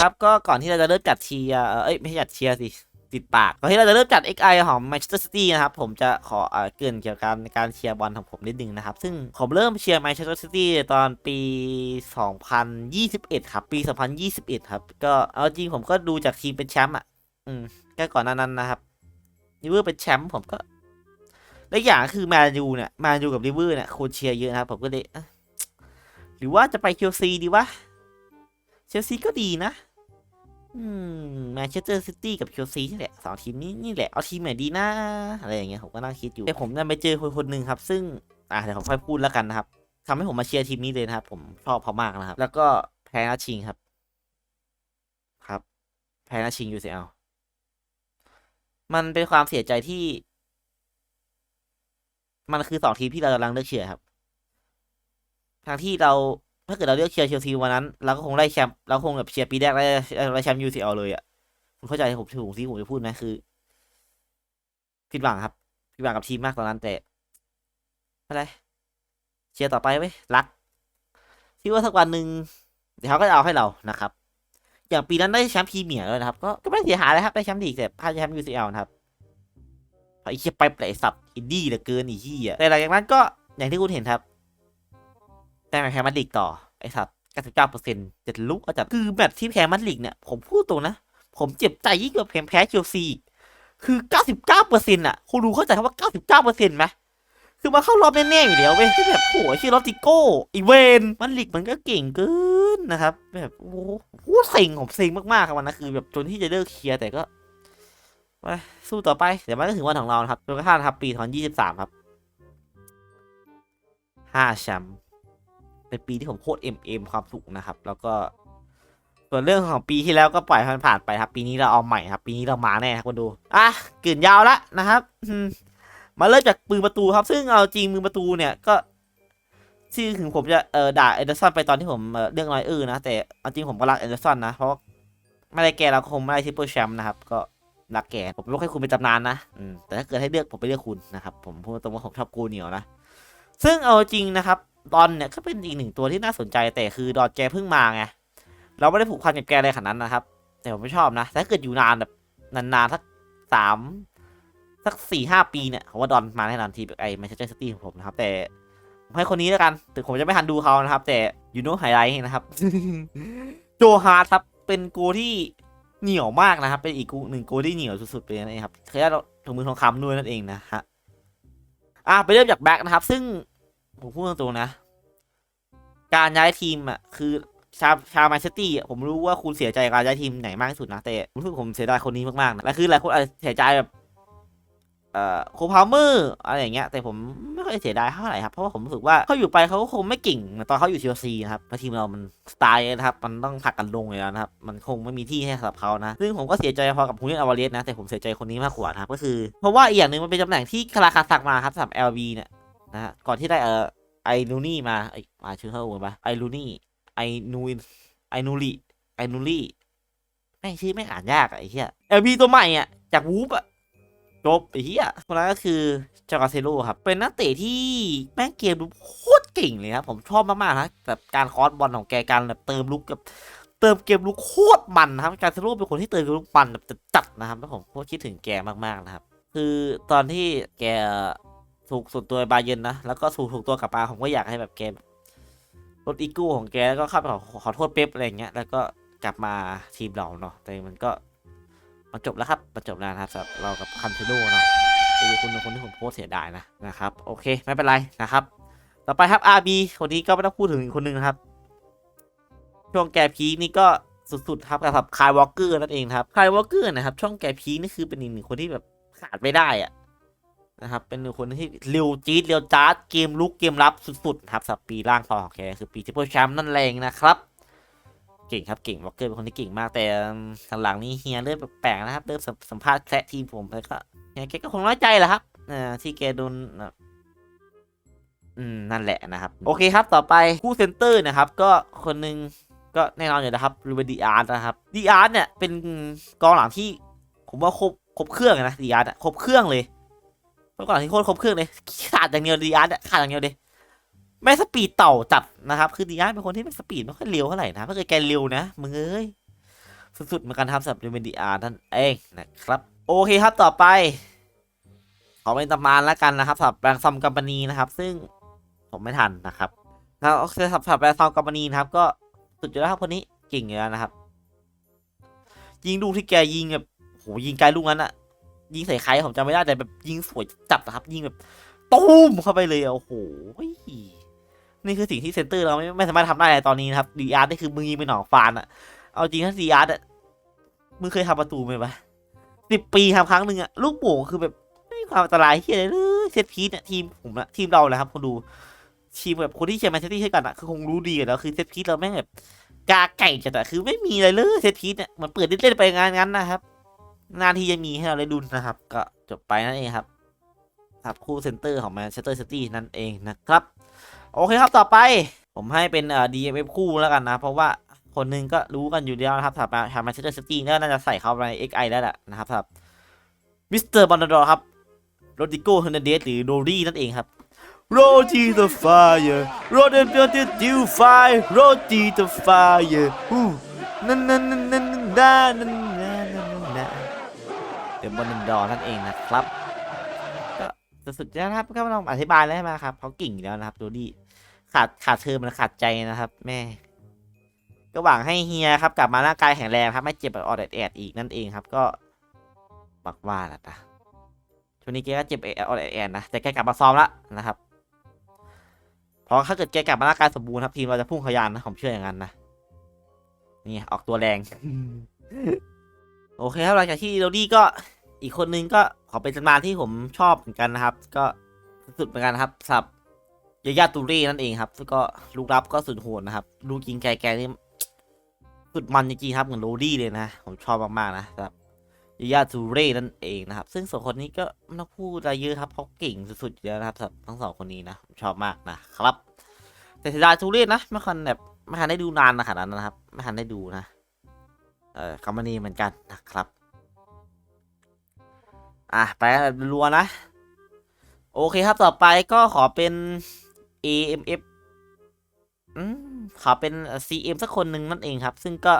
ครับก็ก่อนที่เราจะเริ่มจัดเชียร์เอ้ยไม่ใช่จัดเชียร์สิติดปากก่อนที่เราจะเริ่มจัด XI ของ Manchester City นะครับ ผมจะขอเอ่อเกรินเกี่ยวกับการเชียร์บอลของผมนิดนึงนะครับ ซึ่งผมเริ่มเชียร์ Manchester City ตอนปี 2021 ครับ ปี 2021 ครับ ก็เอาจริงผมก็ดูจากทีมเป็นแชมป์อะ อืมก็ก่อนนานั้นนะครับลิเวอร์เป็นแชมป์ผมก็และอย่างคือแมนยูเนี่ยแมนยูกับลิเวอร์เนี่ยคนเชียร์เยอะนะครับผมก็เลยหรือว่าจะไปเชลซีดีวะ เชลซีก็ดีนะ อืมแมนเชสเตอร์ซิตี้กับเชลซีนี่แหละสองทีมนี้นี่แหละ เอาทีมไหนดีนะ อะไรอย่างเงี้ยผมก็นั่งคิดอยู่แต่ผมนั่นไปเจอคนคนหนึ่งครับ ซึ่ง อ่าเดี๋ยวผมค่อยพูดแล้วกันนะครับทำให้ผมมาเชียร์ทีมนี้เลยนะครับ ผมชอบเขามากนะครับ แล้วก็แพ้นัดชิงครับ ครับ แพ้นัดชิง UCL มันเป็นความเสียใจที่ มันคือสองทีมที่เรากำลังเลือกเชียร์ครับ ทางที่เรา ถ้าเกิดเราเลือกเชียร์เชลซีวันนั้นเราก็คงได้แชมป์เราคงแบบเชียร์ปีแรกได้ได้แชมป์ UCL เอลยอะคุณเข้าใจผมถูกที่ผมจะพูดไหมคือผิดหวังครับผิดหวังกับทีมมากตอนนั้นแต่ไม่ไรเชียร์ต่อไปไว้ยรักที่ว่าสักวันหนึ่งเดี๋ยวเขาก็จะเอาให้เรานะครับ อย่างปีนั้นได้แชมป์พรีเมียร์เลยนะครับ ก็ก็ไม่เสียหายเลยครับได้แชมป์ลีกแต่พลาดแชมป์ UCL นะครับไอ้เชียไปเปลยสับอินดี้เหลือเกินอีที่อะแต่หลังจากนั้นก็อย่างที่คุณเห็นครับ แต่แพ้มาดริดต่อ ไอ้สัตว์99%จะลุกเอาจากคือแมตช์ที่แพ้มาดริดเนี่ย ผมพูดตรงนะ ผมเจ็บใจยิ่งกว่าแพ้แพ้เชลซีอีกคือ 99%อะคุณรู้เข้าใจคำว่า 99%ไหมคือมาเข้ารอบแน่ๆอยู่แล้วเว้ยที่แบบโหชื่อลอติโก้อีเวนมาดริดมันก็เก่งเกินนะครับ แบบโอ้โหเซ็งผมเซ็งมากๆครับวันนั้นคือ แบบจนที่จะเลิกเคลียร์แต่ก็ไปสู้ต่อไปเดี๋ยวมันก็ถึงวันของเราครับจนกระทั่งครับปี 2023 ครับ5แชมป์ เป็นปีที่ผมโคตรเอ็มเอ็มความสุขนะครับ แล้วก็ส่วนเรื่องของปีที่แล้วก็ปล่อยมันผ่านไปครับ ปีนี้เราเอาใหม่ครับ ปีนี้เรามาแน่ครับคุณดูอะกลืนยาวละนะครับมาเริ่มจากปืนประตูครับ ซึ่งเอาจริงมือประตูเนี่ยก็ที่ถึงผมจะเออด่าเอเดอร์สันไปตอนที่ผมเออเรื่องน้อยเออนะแต่เอาจริงผมก็รักเอเดอร์สันนะเพราะไม่ได้แกเราก็คงไม่ได้ทิปเปิลแชมป์นะครับ ก็รักแกผมไม่ให้คุณเป็นตำนานนะแต่ถ้าเกิดให้เลือกผมไปเลือกคุณนะครับ ผมพูดตรงว่าผมชอบกูเหนียวนะซึ่งเอาจริงนะครับ ดอนเนี่ยก็เป็นอีกหนึ่งตัวที่น่าสนใจแต่คือดอนแกเพิ่งมาไงเราไม่ได้ผูกพันกับแกอะไรขนาดนั้นนะครับ แต่ผมไม่ชอบนะถ้าเกิดอยู่นานแบบนานๆสักสามสักสี่ห้าปีเนี่ยผมว่าดอนมาแน่นอนทีแบบไอ้แมนเชสเตอร์ซิตี้ของผมนะครับ แต่ผมให้คนนี้แล้วกันถึงผมจะไม่ทันดูเขานะครับ แต่ยูโน่ไฮไลท์นะครับ โจฮาร์ทครับเป็นโกที่เหนียวมากนะครับ เป็นอีกหนึ่งโกที่เหนียวสุดๆไปเลยนะครับเคยได้ถุงมือทองคำด้วยนั่นเองนะฮะอะไปเริ่มจากแบ็กนะครับ ซึ่ง ผมพูดตรงๆนะ การย้ายทีมอะคือชาวชาวแมนเชสเตอร์ผมรู้ว่าคุณเสียใจการย้ายทีมไหนมากที่สุดนะแต่ผมรู้สึกผมเสียดายคนนี้มากๆนะและคือหลายคนอาจจะเสียใจแบบเอ่อโคพาวเมอร์อะไรอย่างเงี้ยแต่ผมไม่ค่อยเสียดายเท่าไหร่ครับเพราะว่าผมรู้สึกว่าเขาอยู่ไปเขาก็คงไม่เก่งเหมือนตอนเขาอยู่เชลซีนะครับเพราะทีมเรามันสไตล์นะครับมันต้องผลักกันลงเลยนะครับมันคงไม่มีที่ให้สำหรับเขานะซึ่งผมก็เสียใจพอกับฮูเลียนอาวาเรสนะแต่ผมเสียใจคนนี้มากกว่านะครับก็คือเพราะว่าอีกอย่างหนึ่งมันเป็นตำแหน่งที่คาราคาซักมาครับสำหรับ LV เนี่ย นะฮะก่อนที่ได้เออไอนูนี่มาไอมาชื่อเขาอูปะไอลูนี่ไอนูนไอนูรีไอนูรี่แม่งชื่อไม่อ่านยากอะไอ้เหี้ยเอลบีตัวใหม่อะจากวูฟอะจบไอ้เหี้ยคนนั้นก็คือจากาเซโร่ครับ เป็นนักเตะที่แม่งเกมลุกโคตรเก่งเลยครับผมชอบมากๆนะแบบการคอร์สบอลของแกการแบบเติมลุกกับเติมเกมลุกโคตรมันนะครับการเซโร่เป็นคนที่เติมเกมลุกมันแบบจัดๆนะครับแล้วผมโคตรคิดถึงแกมากๆนะครับ คือตอนที่แก ถูกส่วนตัวบาเยนนะ แล้วก็ถูกถูกตัวกลับมาผมก็อยากให้แบบแกลดอีโก้ของแกแล้วก็เข้าไปขอขอโทษเป๊ปอะไรเงี้ยแล้วก็กลับมาทีมเราเนาะแต่มันก็มันจบแล้วครับมันจบแล้วนะครับสำหรับเรากับคันเทโดเนาะเป็นคนคนที่ผมโคตรเสียดายนะนะครับโอเคไม่เป็นไรนะครับ ต่อไปครับ RB คนนี้ก็ไม่ต้องพูดถึงอีกคนหนึงนะครับ ช่วงแกพีนี่ก็สุดๆครับกับคายวอลเกอร์นั่นเองครับคายวอลเกอร์นะครับ ช่วงแกพีนี่คือเป็นอีกหนึ่งคนที่แบบขาดไม่ได้อะ นะครับ เป็นคนที่เร็วจี๊ดเร็วจ้าดเกมลุกเกมรับสุดๆครับสับปีล่างทองของแกคือปีที่พวกแชมป์นั่นเองนะครับ เก่งครับเก่งวอลเกอร์เป็นคนที่เก่งมากแต่หลังๆนี้เฮียเริ่มแปลกๆนะครับเริ่มสัมภาษณ์แคระทีมผมแล้วก็เฮียแกก็คงน้อยใจแหละครับอ่าที่แกโดนอืมนั่นแหละนะครับ โอเคครับต่อไปคู่เซนเตอร์นะครับ ก็คนหนึ่งก็แน่นอนอยู่นะครับรูเบดีอาร์ตนะครับดีอาร์ตเนี่ยเป็นกองหลังที่ผมว่าครบครบเครื่องนะดีอาร์ตครบเครื่องเลย เมื่อก่อนที่โคตรครบเครื่องเลยขาดอย่างเดียวดีอาร์ตขาดอย่างเดียวเลยไม่สปีดเต่าจัดนะครับคือดีอาร์ตเป็นคนที่ไม่สปีดไม่ค่อยเร็วเท่าไหร่นะไม่เคยแกเร็วนะมึงเอ้ยสุดๆเหมือนกันครับสำหรับเรเมดีอาร์นั่นเองนะครับโอเคครับต่อไปขอเป็นตำนานแล้วกันนะครับสำหรับแบงค์ซอมกัมปานีนะครับ ซึ่งผมไม่ทันนะครับแล้วโอเคสำหรับแบงค์ซอมกัมปานีนะครับ ก็สุดยอดครับคนนี้เก่งอยู่แล้วนะครับ ยิงลูกที่แกยิงแบบโหยิงไกลลูกนั้นอะ ยิงใส่ใครผมจำไม่ได้แต่แบบยิงสวยจัดนะครับ ยิงแบบตุ้มเข้าไปเลยอะโอ้โหนี่คือสิ่งที่เซนเตอร์เราไม่ไม่สามารถทำได้ในตอนนี้นะครับดีอาร์นี่คือมึงยิงเป็นหนองฟานอะเอาจริงถ้าดีอาร์อะมึงเคยทำประตูไหมวะสิบปีทำครั้งหนึ่งอะลูกโป่งคือแบบไม่มีความอันตรายที่อะไรเลยเซตพีซเนี่ยทีมผมนะทีมเราแหละครับคนดูทีมแบบคนที่เชียร์แมนเชสเตอร์ให้กันอะคือคงรู้ดีแล้วคือเซตพีซเราแม่งแบบกาไก่จัดอะคือไม่มีอะไรเลยเซตพีซเนี่ยมันเปิดเล่นๆไปงานงั้นนะครับ หนาที่ยังมีให้เราได้ดุนนะครับ ก็จบไปนั่นเองครับครับคู่เซนเตอร์ของแมนเชสเตอร์ซิตี้นั่นเองนะครับ โอเคครับต่อไปผมให้เป็นเอ่อ DMF คู่แล้วกันนะ เพราะว่าคนนึงก็รู้กันอยู่แล้วนะครับสำหรับาแมนเชสเตอร์ซิตี้น่าจะใส่เข้าไปใน XI ได้แหละนะครับครับมิสเตอร์บอลดอครับโรดิโก้เฮนเดสหรือโดรี่นั่นเองครับโรจีเดอะไฟร์โรเดนเปียติดิวไฟโรจีเดอะไฟร์นั่นนั่นนั่นนั่นนั่น เดี๋ยวบอลดอนั่นเองนะครับ ก็สุดๆแล้วนะครับก็ไม่ต้องอธิบายแล้วใช่ไหมครับเขาเก่งอยู่แล้วนะครับโดดี้ขาดขาดเธอมันขาดใจนะครับ แม่ ก็หวังให้เฮียครับ กลับมาร่างกายแข็งแรงครับ ไม่เจ็บแบบออดแอดๆอีกนั่นเองครับ ก็บักว่าละนะช่วงนี้แกก็เจ็บออดแอดๆนะแต่แกกลับมาซ้อมแล้วนะครับเพราะถ้าเกิดแกกลับมาร่างกายสมบูรณ์ครับทีมเราจะพุ่งขยานนะผมเชื่ออย่างนั้นนะนี่ออกตัวแรง โอเคครับหลังจากที่โรดี้ก็ อีกคนนึงก็ขอเป็นตำนานที่ผมชอบเหมือนกันนะครับ ก็สุดเหมือนกันนะครับสับยายาตูรี่นั่นเองครับแล้วก็ลูกรับก็สุดโหดนะครับลูกยิงไกลแกนี่สุดมันจริงๆครับเหมือนโรดี้เลยนะ ผมชอบมากๆนะสำหรับยายาตูรี่นั่นเองนะครับ ซึ่งสองคนนี้ก็ไม่ต้องพูดอะไรเยอะครับเขาเก่งสุดๆอยู่แล้วนะครับสับทั้งสองคนนี้นะผมชอบมากนะครับ แต่เสียดายตูรี่นะไม่คันแบบไม่ทันได้ดูนานนะขนาดนั้นนะครับไม่ทันได้ดูนะเออคอมมานีเหมือนกันนะครับ อะไปกันรัวนะ โอเคครับต่อไปก็ขอเป็น AMF อืมขอเป็น CM สักคนหนึ่งนั่นเองครับ ซึ่งก็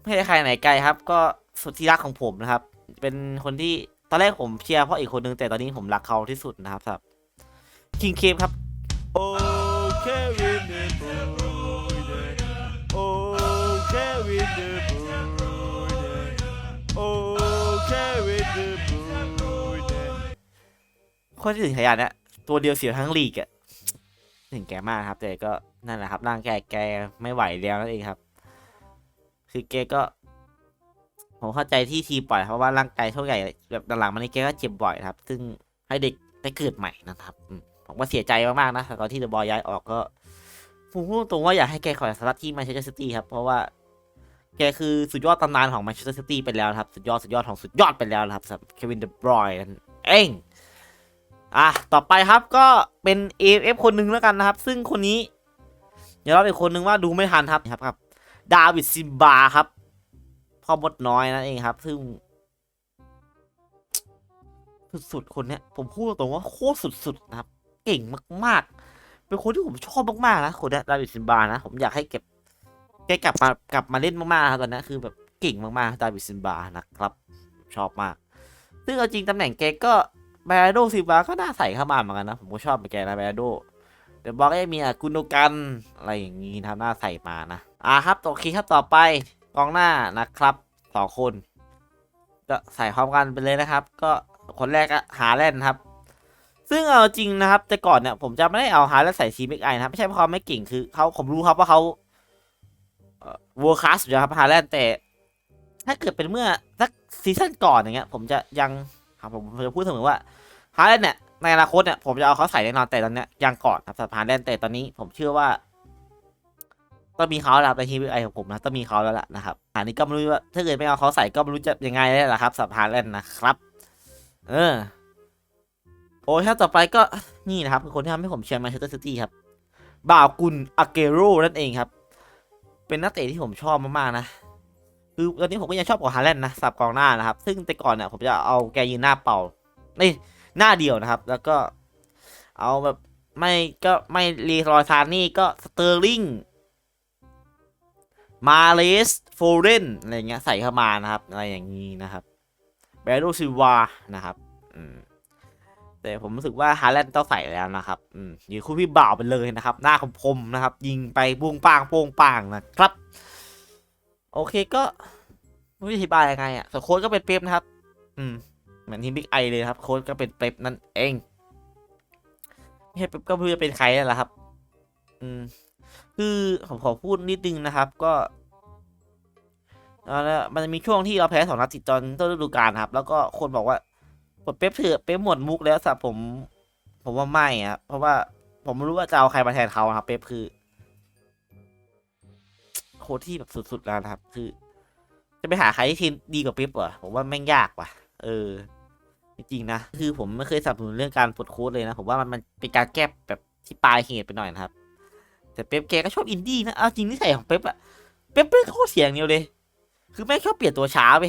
ไม่ใช่ใครไหนไกลครับ ก็สุดที่รักของผมนะครับ เป็นคนที่ตอนแรกผมเชียร์เพราะอีกคนนึงแต่ตอนนี้ผมรักเขาที่สุดนะครับครับคิงเคมครับ โอเควินเดอร์ คนที่ถึงขยันเนี่ยตัวเดียวเสียทั้งลีกอะถึงแกมากครับ แต่ก็นั่นแหละครับร่างแกแกไม่ไหวแล้วนั่นเองครับ คือแกก็ ผมเข้าใจที่ทีปล่อยเพราะว่าร่างกายเท่าใหญ่แบบหลังๆมานี้แกก็เจ็บบ่อยครับ ซึ่งให้เด็กได้เกิดใหม่นะครับอืมผมก็เสียใจมากๆนะตอนที่เดอะบอยย้ายออกก็ผมพูดตรงว่าอยากให้แกขอสลัดที่แมนเชสเตอร์ซิตี้ครับเพราะว่าแกคือสุดยอดตำนานของแมนเชสเตอร์ซิตี้ไปแล้วครับ สุดยอดสุดยอดของสุดยอดไปแล้วนะครับสำหรับเควินเดอะบรอยนั่นเอง อะต่อไปครับก็เป็น AFF คนหนึ่งแล้วกันนะครับ ซึ่งคนนี้ เดี๋ยวเราอีกคนหนึ่งว่าดูไม่ทันครับครับครับดาวิดซิมบาครับพ่อมดน้อยนั่นเองครับ ซึ่ง สุดๆคนเนี้ย ผมพูดตรงว่าโคตรสุดๆนะครับ เก่งมากๆ เป็นคนที่ผมชอบมากๆนะคนเนี้ยดาวิดซิมบานะผมอยากให้เก็บแกกลับมากลับมาเล่นมากๆครับตอนนี้คือแบบเก่งมากๆดาวิดซิมบานะครับ ชอบมาก ซึ่งเอาจริงตำแหน่งแกก็ แบรโดซิบาก็น่าใส่เข้ามาเหมือนกันนะ ผมก็ชอบไปแกนะแบรโดเดี๋ยวบอกก็จะมีอากุนโดกันอะไรอย่างงี้นะครับน่าใส่มานะ อ่าครับโอเคครับต่อไปกองหน้านะครับสองคน ก็ใส่พร้อมกันไปเลยนะครับ ก็คนแรกก็หาแลนครับ ซึ่งเอาจริงนะครับ แต่ก่อนเนี่ยผมจะไม่ได้เอาฮาแล้วใส่ทีมเอ็กไอนะครับ ไม่ใช่เพราะเขาไม่เก่งคือเขาผมรู้ครับว่าเขาเวิร์คคลาสอยู่ครับฮาแลนด์แต่ ถ้าเกิดเป็นเมื่อสักซีซั่นก่อนอย่างเงี้ย ผมจะยัง ครับผมจะพูดเสมอว่าฮาร์แลนเนี่ยในอนาคตเนี่ยผมจะเอาเขาใส่แน่นอนแต่ตอนเนี้ยยังก่อนครับสำหรับฮาร์แลนแต่ตอนนี้ผมเชื่อว่าต้องมีเขาแล้วในทีมไอของผมนะต้องมีเขาแล้วล่ะนะครับอันนี้ก็ไม่รู้ว่าถ้าเกิดไม่เอาเขาใส่ก็ไม่รู้จะยังไงแล้วล่ะครับสำหรับฮาร์แลนนะครับ เออโอ้ยครับต่อไปก็นี่นะครับคือคนที่ทำให้ผมเชียร์แมนเชสเตอร์ซิตี้ครับบ่าวกุลอาเกโรนั่นเองครับ เป็นนักเตะที่ผมชอบมากๆนะ คือตอนนี้ผมก็ยังชอบกว่าฮาแลนด์นะสับกองหน้านะครับ ซึ่งแต่ก่อนเนี่ยผมจะเอาแกยืนหน้าเป่านี่หน้าเดียวนะครับ แล้วก็ เอาแบบไม่ก็ไม่รีรอยซานนี่ก็สเตอร์ลิงมาเลสโฟเรนอะไรเงี้ยใส่เข้ามานะครับ อะไรอย่างนี้นะครับแบรโดซิวานะครับแต่ผมรู้สึกว่าฮาแลนด์ต้องใส่แล้วนะครับอยืนคู่พี่บ่าวไปเลยนะครับ หน้าคมๆนะครับ ยิงไปปุ้งปางโป้งปางนะครับ โอเคก็ไม่อธิบายยังไงอะส่วนโค้ดก็เป็นเป๊ปนะครับ อืม เหมือนทีมบิ๊กไอเลยครับ โค้ดก็เป็นเป๊ปนั่นเองไม่ใช่เป๊ปก็ไม่รู้จะเป็นใครแล้วล่ะครับ อืม คือผมขอพูดนิดนึงนะครับ ก็เอาละมันจะมีช่วงที่เราแพ้สองนัดติดตอนต้นฤดูกาลครับ แล้วก็คนบอกว่าปลดเป๊ปเถือเป๊ปหมดมุกแล้วสับผม ผมว่าไม่อะเพราะว่าผมไม่รู้ว่าจะเอาใครมาแทนเขาครับ เป๊ปคือ ค้ชที่แบบสุดๆแล้วนะครับ คือ จะไปหาใครที่ทีมดีกว่าเป๊ปเหรอผมว่าแม่งยากว่ะ เออ จริงๆนะ คือผมไม่เคยสนับสนุนเรื่องการปลดโค้ชเลยนะ ผมว่ามันมันเป็นการแก้แบบที่ปลายเหตุไปหน่อยนะครับ แต่เป๊ปแกก็ชอบอินดี้นะ เอาจริงนิสัยของเป๊ปอะเป๊ปเป็นโคตรเสียงเดียวเลย คือแม่งชอบเปลี่ยนตัวช้าไป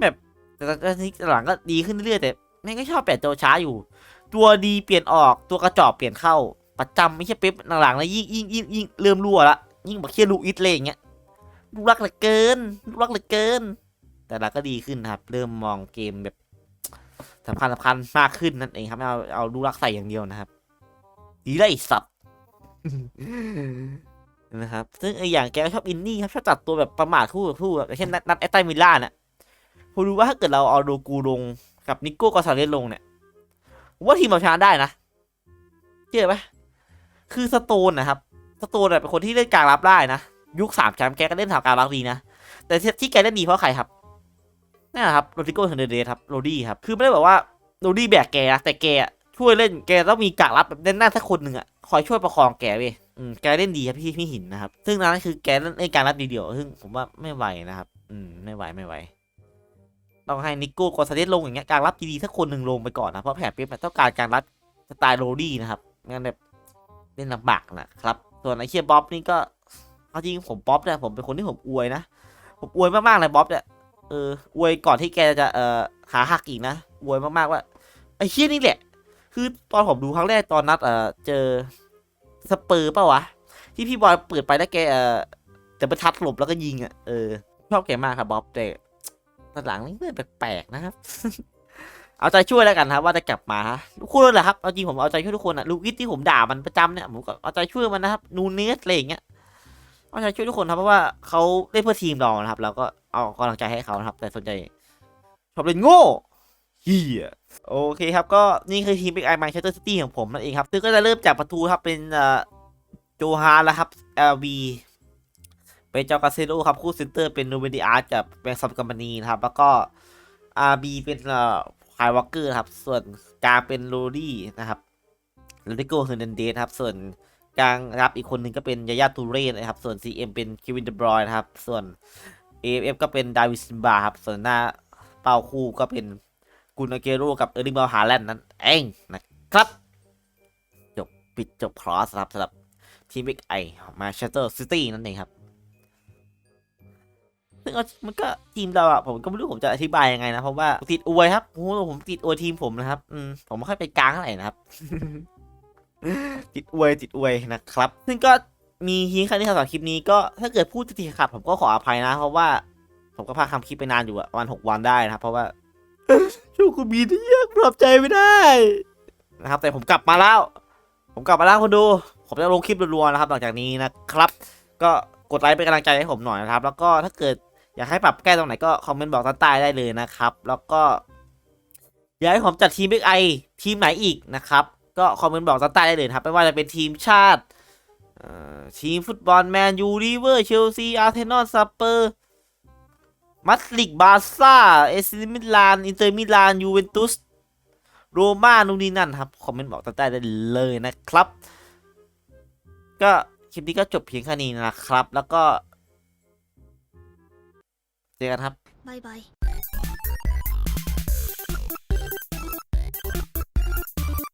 แบบแต่ตอนนี้หลังก็ดีขึ้นเรื่อยๆแต่แม่งก็ชอบเปลี่ยนตัวช้าอยู่ ตัวดีเปลี่ยนออกตัวกระจอกเปลี่ยนเข้าประจำไม่ใช่เป๊ปหลังๆแล้วยิ่งยิ่งยิ่งยิ่งเริ่มรั่วละ ยิ่งบอกเคียลูอิทเลยอย่างเงี้ยลูกรักเหลือเกินลูกรักเหลือเกิน แต่หลังก็ดีขึ้นนะครับ เริ่มมองเกมแบบสำคัญสำคัญมากขึ้นนั่นเองครับไม่เอาเอาลูกรักใส่อย่างเดียวนะครับดีได้สัตว์นะครับ ซึ่งไออย่างแกชอบอินนี่ครับชอบจัดตัวแบบประมาทคู่กับคู่แบบเช่นนัดไอใต้มิลล่าน่ะผมรู้ว่าถ้าเกิดเราเอาโดกูลงกับนิโก้กอซาเลสลงเนี่ยว่าทีมเราชนะได้นะเชื่อไหมคือสโตนนะครับ สตนเนี่ยเป็นคนที่เล่นกลางรับได้นะ ยุคสามแชมป์แกก็เล่นทางกลางรับดีนะ แต่ที่แกเล่นดีเพราะใครครับนั่นะครับโรดิโก้เฮนเดเดครับโรดี้ครับ คือไม่ได้แบบว่าโรดี้แบกแกนะแต่แกช่วยเล่นแกต้องมีกากรับแบบแน่นๆสักคนหนึ่งอะคอยช่วยประคองแกเว้ยแกเล่นดีครับพี่พี่หินนะครับ ซึ่งนั้นคือแกเล่นในการรับดีเดียวซึ่งผมว่าไม่ไหวนะครับ อืมไม่ไหวไม่ไหวต้องให้นิโก้กอซาเลสลงอย่างเงี้ยการรับดีๆสักคนหนึ่งลงไปก่อนนะเพราะแผนเป๊ปเนี่ยต้องการการรับสไตล์โรดี้นะครับงั้นแบบเล่นลำบากนะครับ ส่วนไอเชียบ๊อบนี่ก็เอาจริงผมบ๊อบเนี่ยผมเป็นคนที่ผมอวยนะ ผมอวยมากๆเลยบ๊อบเนี่ยเอออวยก่อนที่แกจะเอ่อขาหักอีกนะอวยมากๆว่าไอ้เชี่ยนี่แหละ คือตอนผมดูครั้งแรกตอนนัดเอ่อเจอสเปอร์เปล่าวะที่พี่บอยเปิดไปแล้วแกเอ่อแต่ปทัดหลบแล้วก็ยิงอะเออชอบแกมากครับบ๊อบแต่หลังนี่เริ่มแปลกๆนะครับ เอาใจช่วยแล้วกันครับว่าจะกลับมาทุกคนเลยแหละครับเอาจริงผมเอาใจช่วยทุกคนอะลูกิสที่ผมด่ามันประจำเนี่ยผมก็เอาใจช่วยมันนะครับนูเนสอะไรอย่างเงี้ยเอาใจช่วยทุกคนครับเพราะว่าเขาเล่นเพื่อทีมเรานะครับ เราก็เอากำลังใจให้เขานะครับ แต่ส่วนใหญ่ชอบเล่นโง่เฮียโอเคครับก็นี่คือทีมบิ๊กไอแมนเชสเตอร์ซิตี้ของผมนั่นเองครับซึ่งก็จะเริ่มจากประตูครับเป็นโจฮาแล้วครับ LV เป็นเจ้ากาเซโลครับคู่เซนเตอร์เป็นโนเวดีอาร์กับแบงค์ซัมกัมปานีนะครับแล้วก็ RB เป็นเอ่อ ไฮวอลเกอร์ครับ ส่วนกลางเป็นโรดี้นะครับโรดิโกเฮอร์นันเดสครับ ส่วนกลางรับอีกคนหนึ่งก็เป็นยายาตูเร่นะครับ ส่วน CM เป็นคิวินเดบรอยนะครับ ส่วน AFF ก็เป็นดาวิสซิมบาครับ ส่วนหน้าเป้าคู่ก็เป็นกุนอาเกโรกับเออร์ลิงบอลฮาแลนด์นั่นเองนะครับ จบปิดจบครอสครับสำหรับทีมบิ๊กไอมาเชสเตอร์ซิตี้นั่นเองครับ ซึ่งมันก็ทีมเราอะผมก็ไม่รู้ผมจะอธิบายยังไงนะเพราะว่าติดอวยครับโอ้โหผมติดอวยทีมผมนะครับอืมผมไม่ค่อยไปกลางเท่าไหร่นะครับติดอวยติดอวยนะครับ ซึ่งก็มีทีแค่นี้สำหรับคลิปนี้ก็ถ้าเกิดพูดติดขัดผมก็ขออภัยนะ เพราะว่าผมก็พาคำคลิปไปนานอยู่อะประมาณหกวันได้นะครับ เพราะว่าช่วงคุณมีที่ยากปรับใจไม่ได้นะครับ แต่ผมกลับมาแล้ว ผมกลับมาแล้วคนดู ผมจะลงคลิปรัวๆนะครับหลังจากนี้นะครับ ก็กดไลค์เป็นกำลังใจให้ผมหน่อยนะครับ แล้วก็ถ้าเกิด อยากให้ปรับแก้ตรงไหนก็คอมเมนต์บอกใต้ได้เลยนะครับ แล้วก็อยากให้ผมจัดทีมบิ๊กไอทีมไหนอีกนะครับ ก็คอมเมนต์บอกใต้ได้เลยครับไม่ว่าจะเป็นทีมชาติทีมฟุตบอลแมนยูริเวอร์เชลซีอาร์เทนอลซัปเปอร์มัดลิกบาซ่าเอซิมิลานอินเตอร์มิลานยูเวนตุสโรม่านู่นนี่นั่นครับ คอมเมนต์บอกใต้ได้เลยนะครับ ก็คลิปนี้ก็จบเพียงแค่นี้นะครับ แล้วก็ เจอกันครับ บายบาย